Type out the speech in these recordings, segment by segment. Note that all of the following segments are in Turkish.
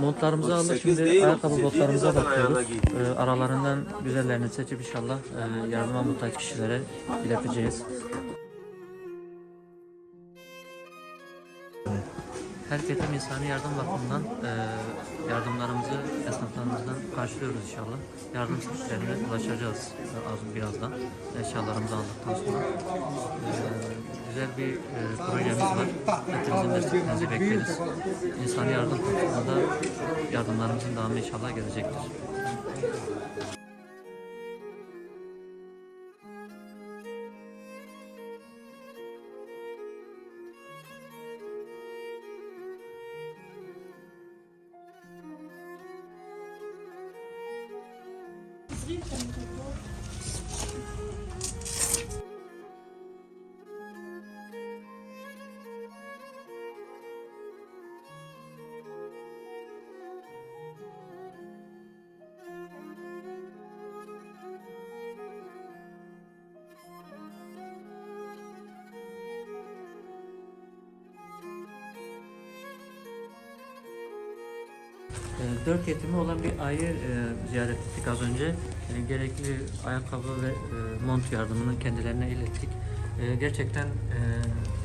Montlarımızı aldık 38 şimdi değil, ayakkabı 37 botlarımıza bakıyoruz. Ee, aralarından güzellerini seçip inşallah e, yardıma muhtaç kişilere ileteceğiz. Her kesim insani yardım bakımından e, yardımlarımızı esnaflarımızdan karşılıyoruz inşallah. Yardım sahiplerine ulaşacağız e, az birazdan eşyalarımızı aldıktan sonra. E, güzel bir e, projemiz var. Hepinizin desteklerinizi bekleriz. İnsani yardım konusunda yardımlarımızın devamı inşallah gelecektir. E, Dört yetimi olan bir aileyi ziyaret ettik az önce. E, gerekli ayakkabı ve e, mont yardımını kendilerine ilettik. E, gerçekten e,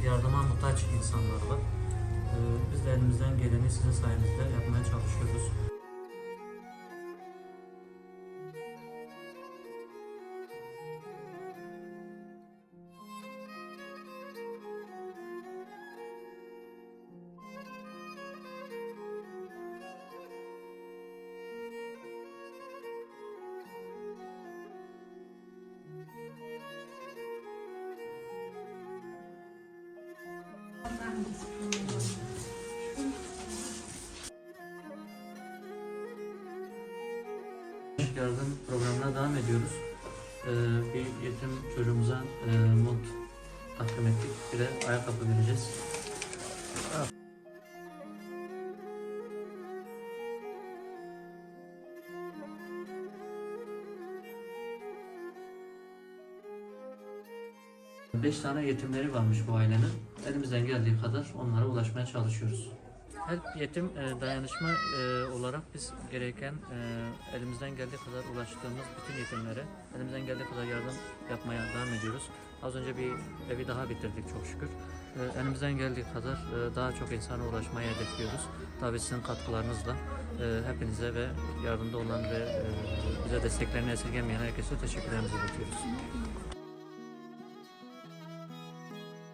yardıma muhtaç insanlar var. Biz de elimizden geleni sizin sayenizde yapmaya çalışıyoruz. Yardım programına devam ediyoruz. E, bir yetim çocuğumuza e, mont takdim ettik. Bir de ayakkabı vereceğiz. Beş tane yetimleri varmış bu ailenin. Elimizden geldiği kadar onlara ulaşmaya çalışıyoruz. Her yetim e, dayanışma e, olarak biz gereken e, elimizden geldiği kadar ulaştığımız bütün yetimlere elimizden geldiği kadar yardım yapmaya devam ediyoruz. Az önce bir evi daha bitirdik çok şükür. Elimizden geldiği kadar daha çok insana ulaşmayı hedefliyoruz. Tabii sizin katkılarınızla hepinize ve yardımda olan ve bize desteklerini esirgemeyen herkese teşekkürlerimizi iletiyoruz.